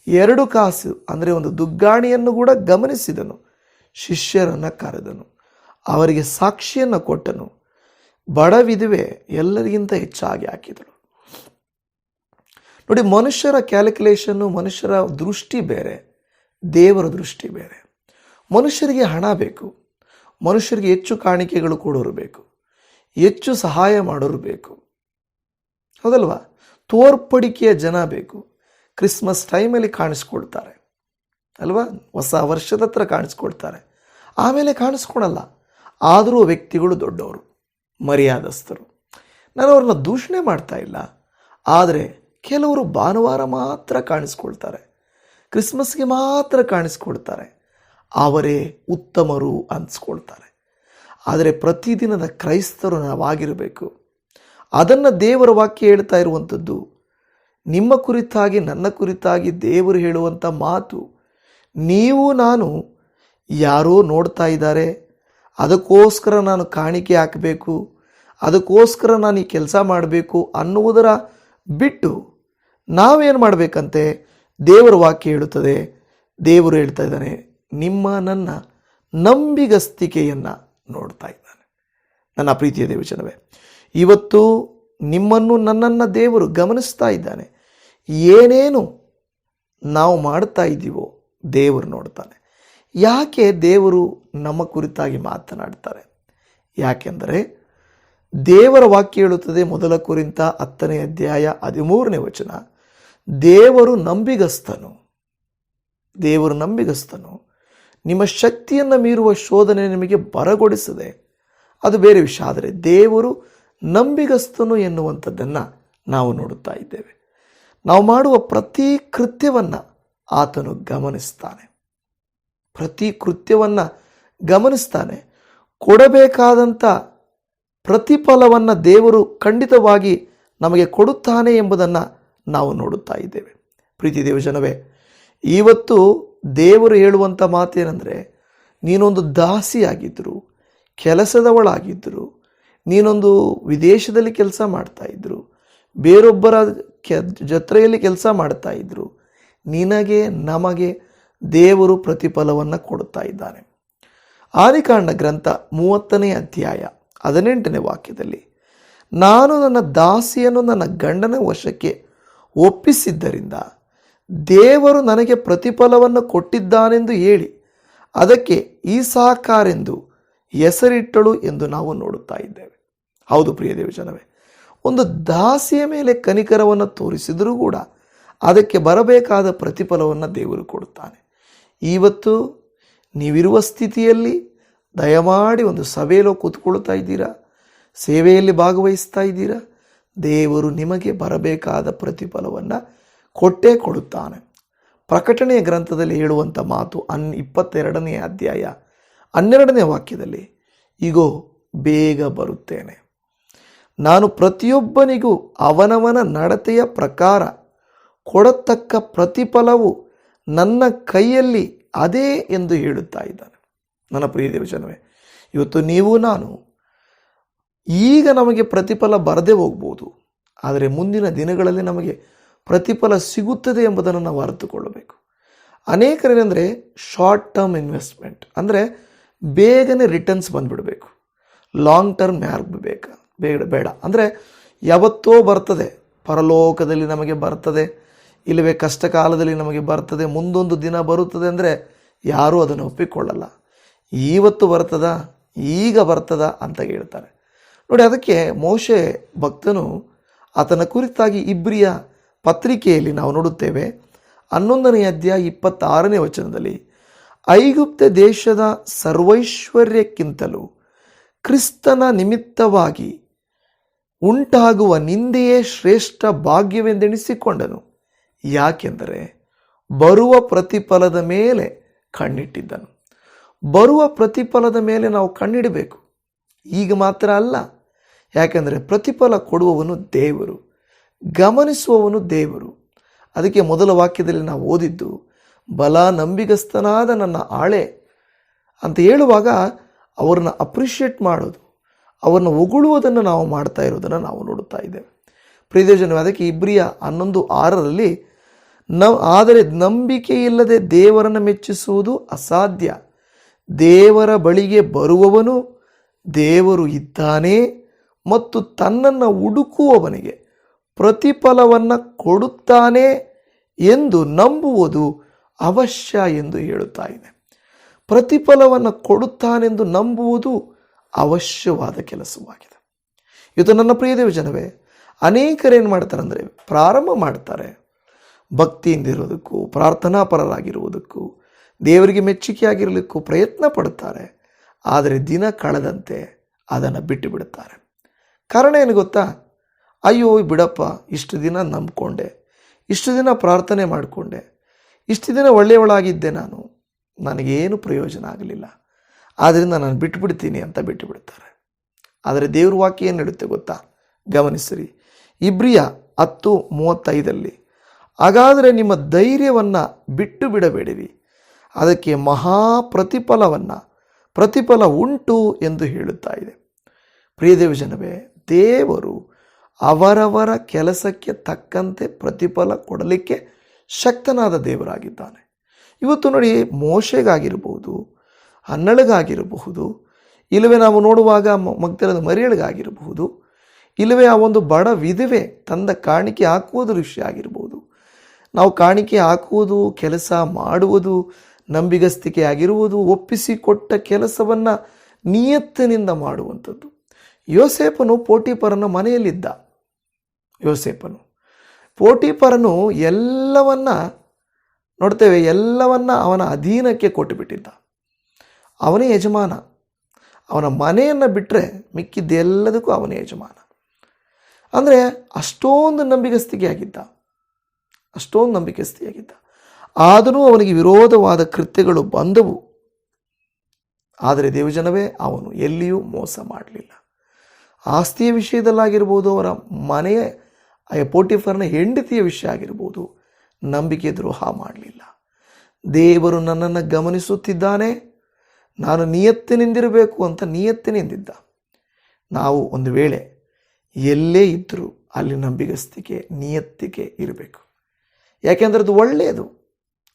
ಎರಡು ಕಾಸು, ಅಂದರೆ ಒಂದು ದುಗ್ಗಾಣಿಯನ್ನು ಕೂಡ ಗಮನಿಸಿದನು. ಶಿಷ್ಯರನ್ನು ಕರೆದನು. ಅವರಿಗೆ ಸಾಕ್ಷಿಯನ್ನು ಕೊಟ್ಟನು. ಬಡ ವಿಧವೆ ಎಲ್ಲರಿಗಿಂತ ಹೆಚ್ಚಾಗಿ ಹಾಕಿದಳು. ನೋಡಿ, ಮನುಷ್ಯರ ಕ್ಯಾಲ್ಕುಲೇಷನ್ನು, ಮನುಷ್ಯರ ದೃಷ್ಟಿ ಬೇರೆ, ದೇವರ ದೃಷ್ಟಿ ಬೇರೆ. ಮನುಷ್ಯರಿಗೆ ಹಣ ಬೇಕು, ಮನುಷ್ಯರಿಗೆ ಹೆಚ್ಚು ಕಾಣಿಕೆಗಳು ಕೊಡೋರು ಬೇಕು, ಹೆಚ್ಚು ಸಹಾಯ ಮಾಡೋರು ಬೇಕು. ಹೌದಲ್ವಾ? ತೋರ್ಪಡಿಕೆಯ ಜನ ಬೇಕು. ಕ್ರಿಸ್ಮಸ್ ಟೈಮಲ್ಲಿ ಕಾಣಿಸ್ಕೊಳ್ತಾರೆ ಅಲ್ವಾ? ಹೊಸ ವರ್ಷದ ಹತ್ರ ಕಾಣಿಸ್ಕೊಳ್ತಾರೆ ಆಮೇಲೆ ಕಾಣಿಸ್ಕೊಳಲ್ಲ. ಆದರೂ ವ್ಯಕ್ತಿಗಳು ದೊಡ್ಡವರು, ಮರ್ಯಾದಸ್ಥರು. ನಾನು ಅವ್ರನ್ನ ದೂಷಣೆ ಮಾಡ್ತಾ ಇಲ್ಲ. ಆದರೆ ಕೆಲವರು ಭಾನುವಾರ ಮಾತ್ರ ಕಾಣಿಸ್ಕೊಳ್ತಾರೆ. ಕ್ರಿಸ್ಮಸ್ಗೆ ಮಾತ್ರ ಕಾಣಿಸ್ಕೊಳ್ತಾರೆ. ಅವರೇ ಉತ್ತಮರು ಅನಿಸ್ಕೊಳ್ತಾರೆ. ಆದರೆ ಪ್ರತಿದಿನದ ಕ್ರೈಸ್ತರು ನಾವಾಗಿರಬೇಕು. ಅದನ್ನು ದೇವರ ವಾಕ್ಯ ಹೇಳ್ತಾ ಇರುವಂಥದ್ದು. ನಿಮ್ಮ ಕುರಿತಾಗಿ, ನನ್ನ ಕುರಿತಾಗಿ ದೇವರು ಹೇಳುವಂಥ ಮಾತು. ನೀವು, ನಾನು ಯಾರೋ ನೋಡ್ತಾ ಇದ್ದಾರೆ. ಅದಕ್ಕೋಸ್ಕರ ನಾನು ಕಾಣಿಕೆ ಹಾಕಬೇಕು. ಅದಕ್ಕೋಸ್ಕರ ನಾನು ಈ ಕೆಲಸ ಮಾಡಬೇಕು ಅನ್ನುವುದರ ಬಿಟ್ಟು ನಾವೇನು ಮಾಡಬೇಕಂತೆ? ದೇವರ ವಾಕ್ಯ ಹೇಳುತ್ತದೆ. ದೇವರು ಹೇಳ್ತಾ ಇದ್ದಾನೆ, ನಿಮ್ಮ, ನನ್ನ ನಂಬಿಗಸ್ತಿಕೆಯನ್ನು ನೋಡ್ತಾ ಇದ್ದಾನೆ. ನನ್ನ ಪ್ರೀತಿಯ ದೇವಚನವೇ ಇವತ್ತು ನಿಮ್ಮನ್ನು ನನ್ನನ್ನು ದೇವರು ಗಮನಿಸ್ತಾ ಇದ್ದಾನೆ. ಏನೇನು ನಾವು ಮಾಡ್ತಾ ಇದ್ದೀವೋ ದೇವರು ನೋಡ್ತಾನೆ. ಯಾಕೆ ದೇವರು ನಮ್ಮ ಕುರಿತಾಗಿ ಮಾತನಾಡ್ತಾರೆ? ಯಾಕೆಂದರೆ ದೇವರ ವಾಕ್ಯ ಹೇಳುತ್ತದೆ ಮೊದಲ ಕುರಿತ ಹತ್ತನೇ ಅಧ್ಯಾಯ ಹದಿಮೂರನೇ ವಚನ. ದೇವರು ನಂಬಿಗಸ್ತನು. ದೇವರು ನಂಬಿಗಸ್ತನು. ನಿಮ್ಮ ಶಕ್ತಿಯನ್ನು ಮೀರುವ ಶೋಧನೆ ನಿಮಗೆ ಬರಗೊಡಿಸದೆ. ಅದು ಬೇರೆ ವಿಷಯ, ಆದರೆ ದೇವರು ನಂಬಿಗಸ್ತನು ಎನ್ನುವಂಥದ್ದನ್ನು ನಾವು ನೋಡುತ್ತಾ ಇದ್ದೇವೆ. ನಾವು ಮಾಡುವ ಪ್ರತಿ ಕೃತ್ಯವನ್ನು ಆತನು ಗಮನಿಸ್ತಾನೆ. ಪ್ರತಿ ಕೃತ್ಯವನ್ನು ಗಮನಿಸ್ತಾನೆ. ಕೊಡಬೇಕಾದಂಥ ಪ್ರತಿಫಲವನ್ನು ದೇವರು ಖಂಡಿತವಾಗಿ ನಮಗೆ ಕೊಡುತ್ತಾನೆ ಎಂಬುದನ್ನು ನಾವು ನೋಡುತ್ತಾ ಇದ್ದೇವೆ. ಪ್ರೀತಿ ದೇವಜನವೇ ಇವತ್ತು ದೇವರು ಹೇಳುವಂಥ ಮಾತೇನೆಂದರೆ, ನೀನೊಂದು ದಾಸಿಯಾಗಿದ್ದರು, ಕೆಲಸದವಳಾಗಿದ್ದರು ನೀನೊಂದು ವಿದೇಶದಲ್ಲಿ ಕೆಲಸ ಮಾಡ್ತಾ ಇದ್ರು, ಬೇರೊಬ್ಬರ ಕೆ ಜತ್ರೆಯಲ್ಲಿ ಕೆಲಸ ಮಾಡ್ತಾಯಿದ್ರು ನಿನಗೆ, ನಮಗೆ ದೇವರು ಪ್ರತಿಫಲವನ್ನು ಕೊಡುತ್ತಾ ಇದ್ದಾನೆ. ಆದಿಕಾಂಡ ಗ್ರಂಥ ಮೂವತ್ತನೇ ಅಧ್ಯಾಯ ಹದಿನೆಂಟನೇ ವಾಕ್ಯದಲ್ಲಿ, ನಾನು ನನ್ನ ದಾಸಿಯನ್ನು ನನ್ನ ಗಂಡನ ವಶಕ್ಕೆ ಒಪ್ಪಿಸಿದ್ದರಿಂದ ದೇವರು ನನಗೆ ಪ್ರತಿಫಲವನ್ನು ಕೊಟ್ಟಿದ್ದಾನೆಂದು ಹೇಳಿ, ಅದಕ್ಕೆ ಈ ಸಾಕಾರೆಂದು ಹೆಸರಿಟ್ಟಳು ಎಂದು ನಾವು ನೋಡುತ್ತಾ ಇದ್ದೇವೆ. ಹೌದು ಪ್ರಿಯ ದೇವಜನವೇ ಒಂದು ದಾಸಿಯ ಮೇಲೆ ಕನಿಕರವನ್ನು ತೋರಿಸಿದರೂ ಕೂಡ ಅದಕ್ಕೆ ಬರಬೇಕಾದ ಪ್ರತಿಫಲವನ್ನು ದೇವರು ಕೊಡುತ್ತಾನೆ. ಇವತ್ತು ನೀವಿರುವ ಸ್ಥಿತಿಯಲ್ಲಿ ದಯಮಾಡಿ ಒಂದು ಸಭೆಯಲ್ಲೋ ಕೂತ್ಕೊಳ್ತಾ ಇದ್ದೀರಾ? ಸೇವೆಯಲ್ಲಿ ಭಾಗವಹಿಸ್ತಾ ಇದ್ದೀರಾ? ದೇವರು ನಿಮಗೆ ಬರಬೇಕಾದ ಪ್ರತಿಫಲವನ್ನು ಕೊಟ್ಟೇ ಕೊಡುತ್ತಾನೆ. ಪ್ರಕಟಣೆಯ ಗ್ರಂಥದಲ್ಲಿ ಹೇಳುವಂಥ ಮಾತು ಅನ್ ಇಪ್ಪತ್ತೆರಡನೇ ಅಧ್ಯಾಯ ಹನ್ನೆರಡನೇ ವಾಕ್ಯದಲ್ಲಿ ಈಗೋ ಬೇಗ ಬರುತ್ತೇನೆ. ನಾನು ಪ್ರತಿಯೊಬ್ಬನಿಗೂ ಅವನವನ ನಡತೆಯ ಪ್ರಕಾರ ಕೊಡತಕ್ಕ ಪ್ರತಿಫಲವು ನನ್ನ ಕೈಯಲ್ಲಿ ಅದೇ ಎಂದು ಹೇಳುತ್ತಾ ಇದ್ದಾನೆ. ನನ್ನ ಪ್ರಿಯ ದೇವಜನವೇ, ಇವತ್ತು ನೀವು ನಾನು ಈಗ ನಮಗೆ ಪ್ರತಿಫಲ ಬರದೇ ಹೋಗ್ಬೋದು, ಆದರೆ ಮುಂದಿನ ದಿನಗಳಲ್ಲಿ ನಮಗೆ ಪ್ರತಿಫಲ ಸಿಗುತ್ತದೆ ಎಂಬುದನ್ನು ನಾವು ಅರಿತುಕೊಳ್ಳಬೇಕು. ಅನೇಕರೇನೆಂದರೆ ಶಾರ್ಟ್ ಟರ್ಮ್ ಇನ್ವೆಸ್ಟ್ಮೆಂಟ್ ಅಂದರೆ ಬೇಗನೆ ರಿಟರ್ನ್ಸ್ ಬಂದುಬಿಡಬೇಕು. ಲಾಂಗ್ ಟರ್ಮ್ ಯಾರಿಗೂ ಬೇಕಾ? ಬೇಡ ಬೇಡ. ಅಂದರೆ ಯಾವತ್ತೋ ಬರ್ತದೆ, ಪರಲೋಕದಲ್ಲಿ ನಮಗೆ ಬರ್ತದೆ, ಇಲ್ಲವೇ ಕಷ್ಟ ಕಾಲದಲ್ಲಿ ನಮಗೆ ಬರ್ತದೆ, ಮುಂದೊಂದು ದಿನ ಬರುತ್ತದೆ ಅಂದರೆ ಯಾರೂ ಅದನ್ನು ಒಪ್ಪಿಕೊಳ್ಳಲ್ಲ. ಇವತ್ತು ಬರ್ತದ, ಈಗ ಬರ್ತದ ಅಂತ ಹೇಳ್ತಾರೆ. ನೋಡಿ, ಅದಕ್ಕೆ ಮೋಶೆ ಭಕ್ತನು ಆತನ ಕುರಿತಾಗಿ ಇಬ್ರಿಯ ಪತ್ರಿಕೆಯಲ್ಲಿ ನಾವು ನೋಡುತ್ತೇವೆ, ಹನ್ನೊಂದನೇ ಅಧ್ಯಾಯ ಇಪ್ಪತ್ತಾರನೇ ವಚನದಲ್ಲಿ, ಐಗುಪ್ತ ದೇಶದ ಸರ್ವೈಶ್ವರ್ಯಕ್ಕಿಂತಲೂ ಕ್ರಿಸ್ತನ ನಿಮಿತ್ತವಾಗಿ ಉಂಟಾಗುವ ನಿಂದೆಯೇ ಶ್ರೇಷ್ಠ ಭಾಗ್ಯವೆಂದೆಣಿಸಿಕೊಂಡನು. ಯಾಕೆಂದರೆ ಬರುವ ಪ್ರತಿಫಲದ ಮೇಲೆ ಕಣ್ಣಿಟ್ಟಿದ್ದನು. ಬರುವ ಪ್ರತಿಫಲದ ಮೇಲೆ ನಾವು ಕಣ್ಣಿಡಬೇಕು. ಈಗ ಮಾತ್ರ ಅಲ್ಲ. ಯಾಕೆಂದರೆ ಪ್ರತಿಫಲ ಕೊಡುವವನು ದೇವರು, ಗಮನಿಸುವವನು ದೇವರು. ಅದಕ್ಕೆ ಮೊದಲ ವಾಕ್ಯದಲ್ಲಿ ನಾವು ಓದಿದ್ದು, ಬಲ ನಂಬಿಗಸ್ತನಾದ ನನ್ನ ಆಳೆ ಅಂತ ಹೇಳುವಾಗ ಅವರನ್ನು ಅಪ್ರಿಷಿಯೇಟ್ ಮಾಡೋದು. ಅವ್ರನ್ನ ಹೊಗಳುವುದನ್ನು ನಾವು ಮಾಡ್ತಾ ಇರೋದನ್ನು ನಾವು ನೋಡುತ್ತಾ ಇದ್ದೇವೆ. ಪ್ರಿಯೋಜನವೇ ಅದಕ್ಕೆ ಇಬ್ರಿಯ ಹನ್ನೊಂದು ಆರರಲ್ಲಿ, ನ ಆದರೆ ನಂಬಿಕೆ ಇಲ್ಲದೆ ದೇವರನ್ನು ಮೆಚ್ಚಿಸುವುದು ಅಸಾಧ್ಯ. ದೇವರ ಬಳಿಗೆ ಬರುವವನು ದೇವರು ಇದ್ದಾನೆ ಮತ್ತು ತನ್ನನ್ನು ಹುಡುಕುವವನಿಗೆ ಪ್ರತಿಫಲವನ್ನು ಕೊಡುತ್ತಾನೆ ಎಂದು ನಂಬುವುದು ಅವಶ್ಯ ಎಂದು ಹೇಳುತ್ತಾ ಇದೆ ಪ್ರತಿಫಲವನ್ನು ಕೊಡುತ್ತಾನೆಂದು ನಂಬುವುದು ಅವಶ್ಯವಾದ ಕೆಲಸವಾಗಿದೆ. ಇದು ನನ್ನ ಪ್ರಿಯದೇವ ಜನವೇ, ಅನೇಕರು ಏನು ಮಾಡ್ತಾರೆ ಅಂದರೆ ಪ್ರಾರಂಭ ಮಾಡ್ತಾರೆ. ಇರೋದಕ್ಕೂ, ಪ್ರಾರ್ಥನಾಪರರಾಗಿರುವುದಕ್ಕೂ, ದೇವರಿಗೆ ಮೆಚ್ಚುಗೆಯಾಗಿರಲಿಕ್ಕೂ ಪ್ರಯತ್ನ ಪಡುತ್ತಾರೆ ಆದರೆ ದಿನ ಕಳೆದಂತೆ ಅದನ್ನು ಬಿಟ್ಟು ಬಿಡುತ್ತಾರೆ. ಕಾರಣ ಏನು ಗೊತ್ತಾ? ಅಯ್ಯೋ, ಬಿಡಪ್ಪ, ಇಷ್ಟು ದಿನ ನಂಬ್ಕೊಂಡೆ, ಇಷ್ಟು ದಿನ ಪ್ರಾರ್ಥನೆ ಮಾಡಿಕೊಂಡೆ, ಇಷ್ಟು ದಿನ ಒಳ್ಳೆಯವಳಾಗಿದ್ದೆ ನಾನು, ನನಗೇನು ಪ್ರಯೋಜನ ಆಗಲಿಲ್ಲ. ಆದ್ದರಿಂದ ನಾನು ಬಿಟ್ಟು ಬಿಡ್ತೀನಿ ಅಂತ ಬಿಟ್ಟು ಬಿಡ್ತಾರೆ ಆದರೆ ದೇವ್ರ ವಾಕ್ಯ ಏನು ಹೇಳುತ್ತೆ ಗೊತ್ತಾ? ಗಮನಿಸಿರಿ. ಇಬ್ರಿಯ ಹತ್ತು ಮೂವತ್ತೈದಲ್ಲಿ, ಹಾಗಾದರೆ ನಿಮ್ಮ ಧೈರ್ಯವನ್ನು ಬಿಟ್ಟು ಬಿಡಬೇಡಿರಿ. ಅದಕ್ಕೆ ಮಹಾ ಪ್ರತಿಫಲವನ್ನು ಪ್ರತಿಫಲ ಉಂಟು ಎಂದು ಹೇಳುತ್ತಾ ಇದೆ. ಪ್ರಿಯದೇವ ಜನವೇ ದೇವರು ಅವರವರ ಕೆಲಸಕ್ಕೆ ತಕ್ಕಂತೆ ಪ್ರತಿಫಲ ಕೊಡಲಿಕ್ಕೆ ಶಕ್ತನಾದ ದೇವರಾಗಿದ್ದಾನೆ. ಇವತ್ತು ನೋಡಿ ಮೋಶೆಗಾಗಿರಬಹುದು ಹನ್ನಳಿಗಾಗಿರಬಹುದು. ಇಲ್ಲವೇ ನಾವು ನೋಡುವಾಗ ಮಗ್ದಲದ ಮರಿಯಳಿಗಾಗಿರಬಹುದು. ಇಲ್ಲವೇ ಆ ಒಂದು ಬಡ ವಿಧವೆ ತಂದ ಕಾಣಿಕೆ ಹಾಕುವುದು ವಿಷಯ ಆಗಿರ್ಬೋದು ನಾವು ಕಾಣಿಕೆ ಹಾಕುವುದು, ಕೆಲಸ ಮಾಡುವುದು, ನಂಬಿಗಸ್ತಿಕೆ ಆಗಿರುವುದು, ಒಪ್ಪಿಸಿಕೊಟ್ಟ ಕೆಲಸವನ್ನು ನಿಯತ್ತಿನಿಂದ ಮಾಡುವಂಥದ್ದು. ಯೋಸೇಪನು ಪೋಟಿಪರನ ಮನೆಯಲ್ಲಿದ್ದ. ಯೋಸೇಪನು ಪೋಟಿಪರನು ಎಲ್ಲವನ್ನ, ನೋಡ್ತೇವೆ, ಎಲ್ಲವನ್ನ ಅವನ ಅಧೀನಕ್ಕೆ ಕೊಟ್ಟುಬಿಟ್ಟಿದ್ದ. ಅವನೇ ಯಜಮಾನ. ಅವನ ಮನೆಯನ್ನು ಬಿಟ್ಟರೆ ಮಿಕ್ಕಿದ್ದೆಲ್ಲದಕ್ಕೂ ಅವನೇ ಯಜಮಾನ. ಅಂದರೆ ಅಷ್ಟೊಂದು ನಂಬಿಗಸ್ತಿಗೆ ಆಗಿದ್ದ ಅಷ್ಟೊಂದು ನಂಬಿಕಸ್ತಿಯಾಗಿದ್ದ ಆದರೂ ಅವನಿಗೆ ವಿರೋಧವಾದ ಕೃತ್ಯಗಳು ಬಂದವು. ಆದರೆ ದೇವಜನವೇ ಅವನು ಎಲ್ಲಿಯೂ ಮೋಸ ಮಾಡಲಿಲ್ಲ. ಆಸ್ತಿಯ ವಿಷಯದಲ್ಲಾಗಿರ್ಬೋದು, ಅವರ ಮನೆಯ ಪೋಟಿಫರ್ನ ಹೆಂಡತಿಯ ವಿಷಯ ಆಗಿರ್ಬೋದು, ನಂಬಿಕೆ ದ್ರೋಹ ಮಾಡಲಿಲ್ಲ. ದೇವರು ನನ್ನನ್ನು ಗಮನಿಸುತ್ತಿದ್ದಾನೆ. ನಾನು ನಿಯತ್ತಿನಿಂದಿರಬೇಕು ಅಂತ ನಿಯತ್ತಿನಿಂದಿದ್ದ. ನಾವು ಒಂದು ವೇಳೆ ಎಲ್ಲೇ ಇದ್ದರೂ ಅಲ್ಲಿ ನಂಬಿಗಸ್ತಿಕೆ, ನಿಯತ್ತಿಕೆ ಇರಬೇಕು. ಯಾಕೆಂದರೆ ಅದು ಒಳ್ಳೆಯದು.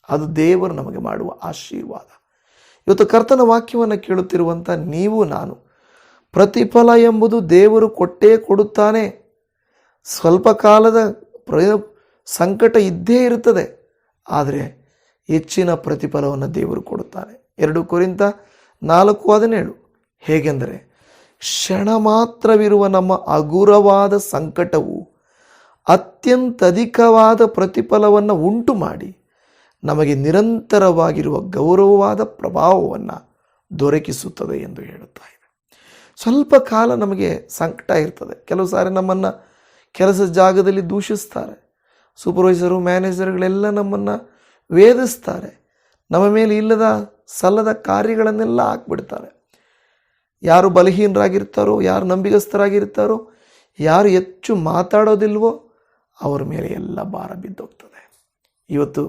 ಅದು ದೇವರು ನಮಗೆ ಮಾಡುವ ಆಶೀರ್ವಾದ. ಇವತ್ತು ಕರ್ತನ ವಾಕ್ಯವನ್ನು ಕೇಳುತ್ತಿರುವಂಥ ನೀವು, ನಾನು, ಪ್ರತಿಫಲ ಎಂಬುದು ದೇವರು ಕೊಟ್ಟೇ ಕೊಡುತ್ತಾನೆ. ಸ್ವಲ್ಪ ಕಾಲದ ಪ್ರಯ, ಸಂಕಟ ಇದ್ದೇ ಇರುತ್ತದೆ. ಆದರೆ ಹೆಚ್ಚಿನ ಪ್ರತಿಫಲವನ್ನು ದೇವರು ಕೊಡುತ್ತಾನೆ. ಎರಡು ಕುರಿತ ನಾಲ್ಕು ಹದಿನೇಳು. ಹೇಗೆಂದರೆ ಕ್ಷಣ ಮಾತ್ರವಿರುವ ನಮ್ಮ ಹಗುರವಾದ ಸಂಕಟವು ಅತ್ಯಂತ ಅಧಿಕವಾದ ಪ್ರತಿಫಲವನ್ನು ಉಂಟು ಮಾಡಿ ನಮಗೆ ನಿರಂತರವಾಗಿರುವ ಗೌರವವಾದ ಪ್ರಭಾವವನ್ನು ದೊರಕಿಸುತ್ತದೆ ಎಂದು ಹೇಳುತ್ತಾ ಇದೆ. ಸ್ವಲ್ಪ ಕಾಲ ನಮಗೆ ಸಂಕಟ ಇರ್ತದೆ. ಕೆಲವು ಸಾರಿ ನಮ್ಮನ್ನು ಕೆಲಸ ಜಾಗದಲ್ಲಿ ದೂಷಿಸ್ತಾರೆ. ಸೂಪರ್ವೈಸರು ಮ್ಯಾನೇಜರ್ಗಳೆಲ್ಲ ನಮ್ಮನ್ನು ವೇದಿಸ್ತಾರೆ. ನಮ್ಮ ಮೇಲೆ ಇಲ್ಲದ ಸಲ್ಲದ ಕಾರ್ಯಗಳನ್ನೆಲ್ಲ ಹಾಕ್ಬಿಡ್ತಾರೆ. ಯಾರು ಬಲಹೀನರಾಗಿರ್ತಾರೋ, ಯಾರು ನಂಬಿಗಸ್ತರಾಗಿರ್ತಾರೋ, ಯಾರು ಹೆಚ್ಚು ಮಾತಾಡೋದಿಲ್ವೋ ಅವರ ಮೇಲೆ ಎಲ್ಲ ಭಾರ ಬಿದ್ದೋಗ್ತದೆ. ಇವತ್ತು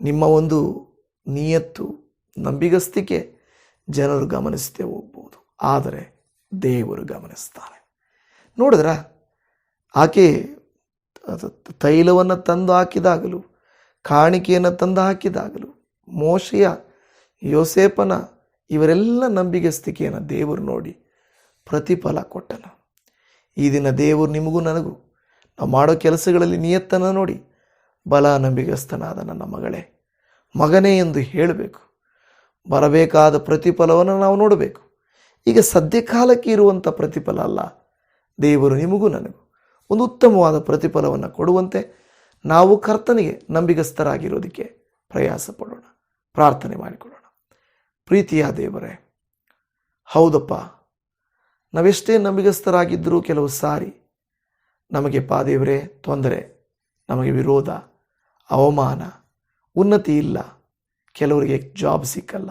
ನಿಮ್ಮ ಒಂದು ನಿಯತ್ತು, ನಂಬಿಗಸ್ತಿಕೆ ಜನರು ಗಮನಿಸದೆ ಹೋಗ್ಬೋದು. ಆದರೆ ದೇವರು ಗಮನಿಸ್ತಾನೆ ನೋಡಿದ್ರ? ಆಕೆ ತೈಲವನ್ನು ತಂದು ಹಾಕಿದಾಗಲೂ, ಕಾಣಿಕೆಯನ್ನು ತಂದು ಹಾಕಿದಾಗಲೂ, ಮೋಶೆಯ ಯೋಸೇಪನ ಇವರೆಲ್ಲ ನಂಬಿಗಸ್ತಿಕೆಯನ್ನು ದೇವರು ನೋಡಿ ಪ್ರತಿಫಲ ಕೊಟ್ಟನು. ಈ ದಿನ ದೇವರು ನಿಮಗೂ ನನಗೂ ನಾವು ಮಾಡೋ ಕೆಲಸಗಳಲ್ಲಿ ನಿಯತ್ತನ ನೋಡಿ ಬಲ ನಂಬಿಗಸ್ತನಾದ ನನ್ನ ಮಗಳೇ, ಮಗನೇ ಎಂದು ಹೇಳಬೇಕು. ಬರಬೇಕಾದ ಪ್ರತಿಫಲವನ್ನು ನಾವು ನೋಡಬೇಕು. ಈಗ ಸದ್ಯ ಕಾಲಕ್ಕೆ ಇರುವಂಥ ಪ್ರತಿಫಲ ಅಲ್ಲ, ದೇವರು ನಿಮಗೂ ನನಗೂ ಒಂದು ಉತ್ತಮವಾದ ಪ್ರತಿಫಲವನ್ನು ಕೊಡುವಂತೆ ನಾವು ಕರ್ತನಿಗೆ ನಂಬಿಗಸ್ತರಾಗಿರೋದಕ್ಕೆ ಪ್ರಯಾಸ ಪಡೋಣ ಪ್ರಾರ್ಥನೆ ಮಾಡಿಕೊಳ್ಳೋಣ. ಪ್ರೀತಿಯ ದೇವರೇ, ಹೌದಪ್ಪ. ನಾವೆಷ್ಟೇ ನಂಬಿಗಸ್ತರಾಗಿದ್ದರೂ ಕೆಲವು ಸಾರಿ ನಮಗೆ ಪಾದೇವರೇ, ತೊಂದರೆ, ನಮಗೆ ವಿರೋಧ, ಅವಮಾನ, ಉನ್ನತಿ ಇಲ್ಲ. ಕೆಲವರಿಗೆ ಜಾಬ್ ಸಿಕ್ಕಲ್ಲ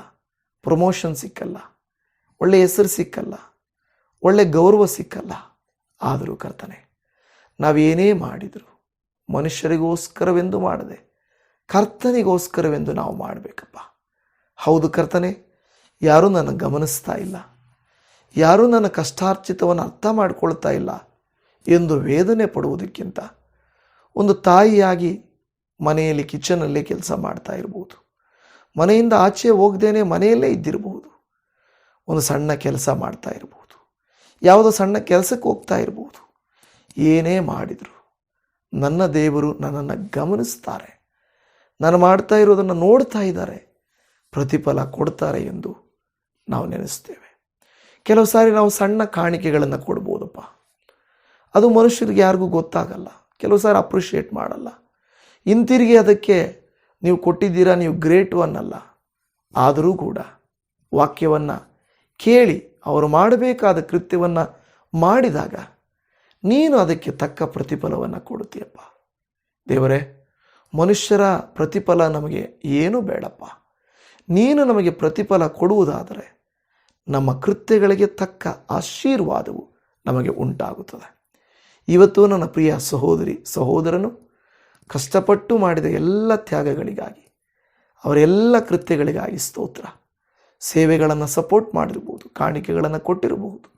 ಪ್ರಮೋಷನ್ ಸಿಕ್ಕಲ್ಲ, ಒಳ್ಳೆ ಹೆಸರು ಸಿಕ್ಕಲ್ಲ, ಒಳ್ಳೆ ಗೌರವ ಸಿಕ್ಕಲ್ಲ. ಆದರೂ ಕರ್ತನೆ, ನಾವೇನೇ ಮಾಡಿದರು ಮನುಷ್ಯರಿಗೋಸ್ಕರವೆಂದು ಮಾಡದೆ ಕರ್ತನಿಗೋಸ್ಕರವೆಂದು ನಾವು ಮಾಡಬೇಕಪ್ಪ. ಹೌದು ಕರ್ತನೆ, ಯಾರೂ ನನ್ನ ಗಮನಿಸ್ತಾ ಇಲ್ಲ. ಯಾರೂ ನನ್ನ ಕಷ್ಟಾರ್ಚಿತವನ್ನು ಅರ್ಥ ಮಾಡಿಕೊಳ್ತಾ ಇಲ್ಲ ಎಂದು ವೇದನೆ ಪಡುವುದಕ್ಕಿಂತ ಒಂದು ತಾಯಿಯಾಗಿ ಮನೆಯಲ್ಲಿ ಕಿಚನಲ್ಲಿ ಕೆಲಸ ಮಾಡ್ತಾ ಇರ್ಬೋದು. ಮನೆಯಿಂದ ಆಚೆ ಹೋಗ್ದೇನೆ ಮನೆಯಲ್ಲೇ ಇದ್ದಿರಬಹುದು ಒಂದು ಸಣ್ಣ ಕೆಲಸ ಮಾಡ್ತಾ ಇರ್ಬೋದು. ಯಾವುದೋ ಸಣ್ಣ ಕೆಲಸಕ್ಕೆ ಹೋಗ್ತಾ ಇರ್ಬೋದು. ಏನೇ ಮಾಡಿದರು ನನ್ನ ದೇವರು ನನ್ನನ್ನು ಗಮನಿಸ್ತಾರೆ. ನಾನು ಮಾಡ್ತಾ ಇರೋದನ್ನು ನೋಡ್ತಾ ಇದ್ದಾರೆ. ಪ್ರತಿಫಲ ಕೊಡ್ತಾರೆ ಎಂದು ನಾವು ನೆನೆಸ್ತೇವೆ. ಕೆಲವು ಸಾರಿ ನಾವು ಸಣ್ಣ ಕಾಣಿಕೆಗಳನ್ನು ಕೊಡ್ಬೋದಪ್ಪ. ಅದು ಮನುಷ್ಯರಿಗೆ ಯಾರಿಗೂ ಗೊತ್ತಾಗಲ್ಲ. ಕೆಲವು ಸಾರಿ ಅಪ್ರಿಷಿಯೇಟ್ ಮಾಡಲ್ಲ. ಹಿಂತಿರುಗಿ ಅದಕ್ಕೆ ನೀವು ಕೊಟ್ಟಿದ್ದೀರಾ, ನೀವು ಗ್ರೇಟ್ ಒನ್ ಅಲ್ಲ. ಆದರೂ ಕೂಡ ವಾಕ್ಯವನ್ನು ಕೇಳಿ ಅವರು ಮಾಡಬೇಕಾದ ಕೃತ್ಯವನ್ನು ಮಾಡಿದಾಗ ನೀನು ಅದಕ್ಕೆ ತಕ್ಕ ಪ್ರತಿಫಲವನ್ನು ಕೊಡುತ್ತೀಯಪ್ಪ. ದೇವರೇ, ಮನುಷ್ಯರ ಪ್ರತಿಫಲ ನಮಗೆ ಏನೂ ಬೇಡಪ್ಪ. ನೀನು ನಮಗೆ ಪ್ರತಿಫಲ ಕೊಡುವುದಾದರೆ ನಮ್ಮ ಕೃತ್ಯಗಳಿಗೆ ತಕ್ಕ ಆಶೀರ್ವಾದವು ನಮಗೆ ಉಂಟಾಗುತ್ತದೆ. ಇವತ್ತು ನನ್ನ ಪ್ರಿಯ ಸಹೋದರಿ, ಸಹೋದರನು ಕಷ್ಟಪಟ್ಟು ಮಾಡಿದ ಎಲ್ಲ ತ್ಯಾಗಗಳಿಗಾಗಿ, ಅವರೆಲ್ಲ ಕೃತ್ಯಗಳಿಗಾಗಿ ಸ್ತೋತ್ರ. ಸೇವೆಗಳನ್ನು ಸಪೋರ್ಟ್ ಮಾಡಿರಬಹುದು, ಕಾಣಿಕೆಗಳನ್ನು ಕೊಟ್ಟಿರಬಹುದು,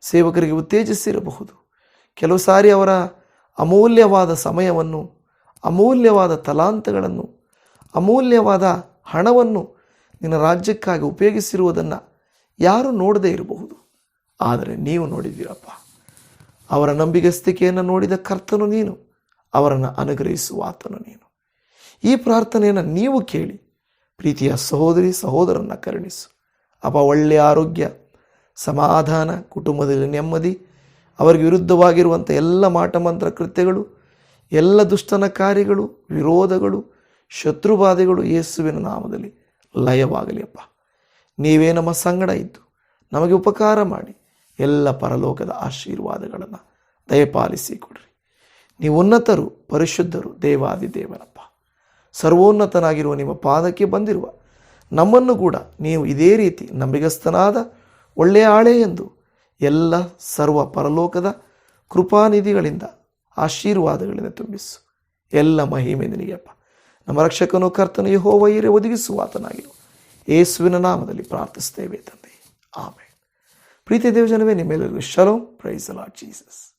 ಸೇವಕರಿಗೆ ಉತ್ತೇಜಿಸಿರಬಹುದು. ಕೆಲವು ಸಾರಿ ಅವರ ಅಮೂಲ್ಯವಾದ ಸಮಯವನ್ನು, ಅಮೂಲ್ಯವಾದ ತಲಾಂತಗಳನ್ನು, ಅಮೂಲ್ಯವಾದ ಹಣವನ್ನು ನಿನ್ನ ರಾಜ್ಯಕ್ಕಾಗಿ ಉಪಯೋಗಿಸಿರುವುದನ್ನು ಯಾರು ನೋಡದೇ ಇರಬಹುದು. ಆದರೆ ನೀವು ನೋಡಿದ್ದೀರಪ್ಪ. ಅವರ ನಂಬಿಗಸ್ತಿಕೆಯನ್ನು ನೋಡಿದ ಕರ್ತನು ನೀನು, ಅವರನ್ನು ಅನುಗ್ರಹಿಸುವ ಆತನು ನೀನು. ಈ ಪ್ರಾರ್ಥನೆಯನ್ನು ನೀವು ಕೇಳಿ, ಪ್ರೀತಿಯ ಸಹೋದರಿ ಸಹೋದರನ್ನ ಕರುಣಿಸು. ಅಪ್ಪ, ಒಳ್ಳೆಯ ಆರೋಗ್ಯ, ಸಮಾಧಾನ, ಕುಟುಂಬದಲ್ಲಿ ನೆಮ್ಮದಿ, ಅವರಿಗೆ ವಿರುದ್ಧವಾಗಿರುವಂಥ ಎಲ್ಲ ಮಾಟಮಂತ್ರ ಕೃತ್ಯಗಳು, ಎಲ್ಲ ದುಷ್ಟನ ಕಾರ್ಯಗಳು, ವಿರೋಧಗಳು, ಶತ್ರುಬಾಧೆಗಳು ಯೇಸುವಿನ ನಾಮದಲ್ಲಿ ಲಯವಾಗಲಿ ಅಪ್ಪ. ನೀವೇ ನಮ್ಮ ಸಂಗಡ ಇದ್ದು ನಮಗೆ ಉಪಕಾರ ಮಾಡಿ ಎಲ್ಲ ಪರಲೋಕದ ಆಶೀರ್ವಾದಗಳನ್ನು ದಯಪಾಲಿಸಿ ಕೊಡ್ರಿ. ನೀವು ಉನ್ನತರು, ಪರಿಶುದ್ಧರು ದೇವಾದಿ ದೇವರಪ್ಪ ಸರ್ವೋನ್ನತನಾಗಿರುವ ನಿಮ್ಮ ಪಾದಕ್ಕೆ ಬಂದಿರುವ ನಮ್ಮನ್ನು ಕೂಡ ನೀವು ಇದೇ ರೀತಿ ನಂಬಿಗಸ್ತನಾದ ಒಳ್ಳೆಯ ಆಳೆ ಎಂದು ಎಲ್ಲ ಸರ್ವ ಪರಲೋಕದ ಕೃಪಾನಿಧಿಗಳಿಂದ ಆಶೀರ್ವಾದಗಳಿಂದ ತುಂಬಿಸು. ಎಲ್ಲ ಮಹಿಮೆ ನಿನಗೆಯಪ್ಪ ನಮ್ಮ ರಕ್ಷಕನು ಕರ್ತನು ಯಹೋವ ಹೀರೆ ಒದಗಿಸುವ ಆತನಾಗಿರು. ಯೇಸುವಿನ ನಾಮದಲ್ಲಿ ಪ್ರಾರ್ಥಿಸ್ತೇವೆ ತಂದೆ. ಆಮೇಲೆ ಪ್ರೀತಿ ದೇವಜನವೇ ನಿಮ್ಮೆಲ್ಲರಿಗೂ ಶಲೋ ಪ್ರೈಸ್ ಲಾರ್ಡ್ ಜೀಸಸ್